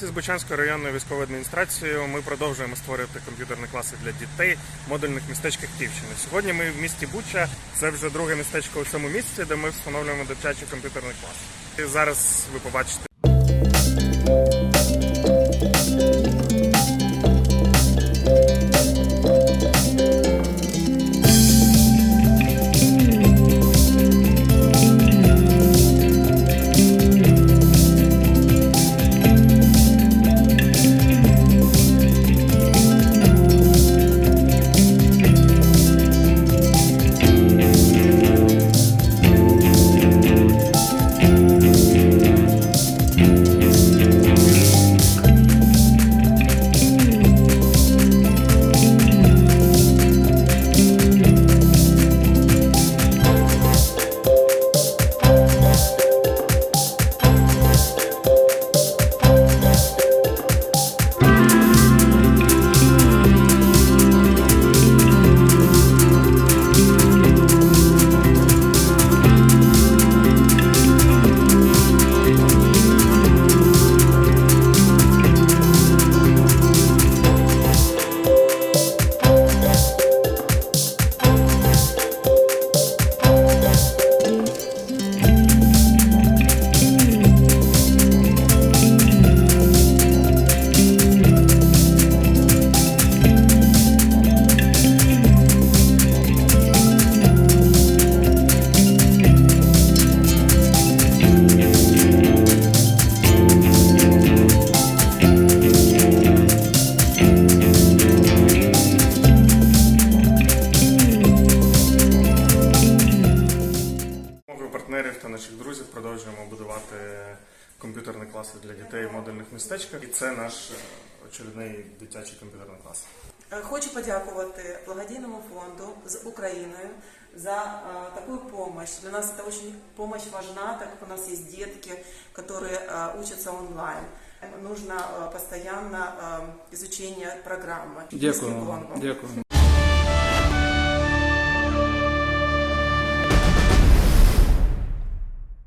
З Бучанською районною військовою адміністрацією ми продовжуємо створювати комп'ютерні класи для дітей в модульних містечках Київщини. Сьогодні ми в місті Буча. Це вже друге містечко у цьому місці, де ми встановлюємо дитячі комп'ютерний клас. І зараз ви побачите. партнерів та наших друзів продовжуємо будувати комп'ютерні класи для дітей в модульних містечках. І це наш е, очередний дитячий комп'ютерний клас. Е, Хочу подякувати благодійному фонду з Украиною за э, такую помощь. Для нас это очень помощь важна, так как у нас есть детки, которые э, учатся онлайн. Нужно э, постоянно э, изучение программы. Дякую. Низкий уклон вам. Дякую.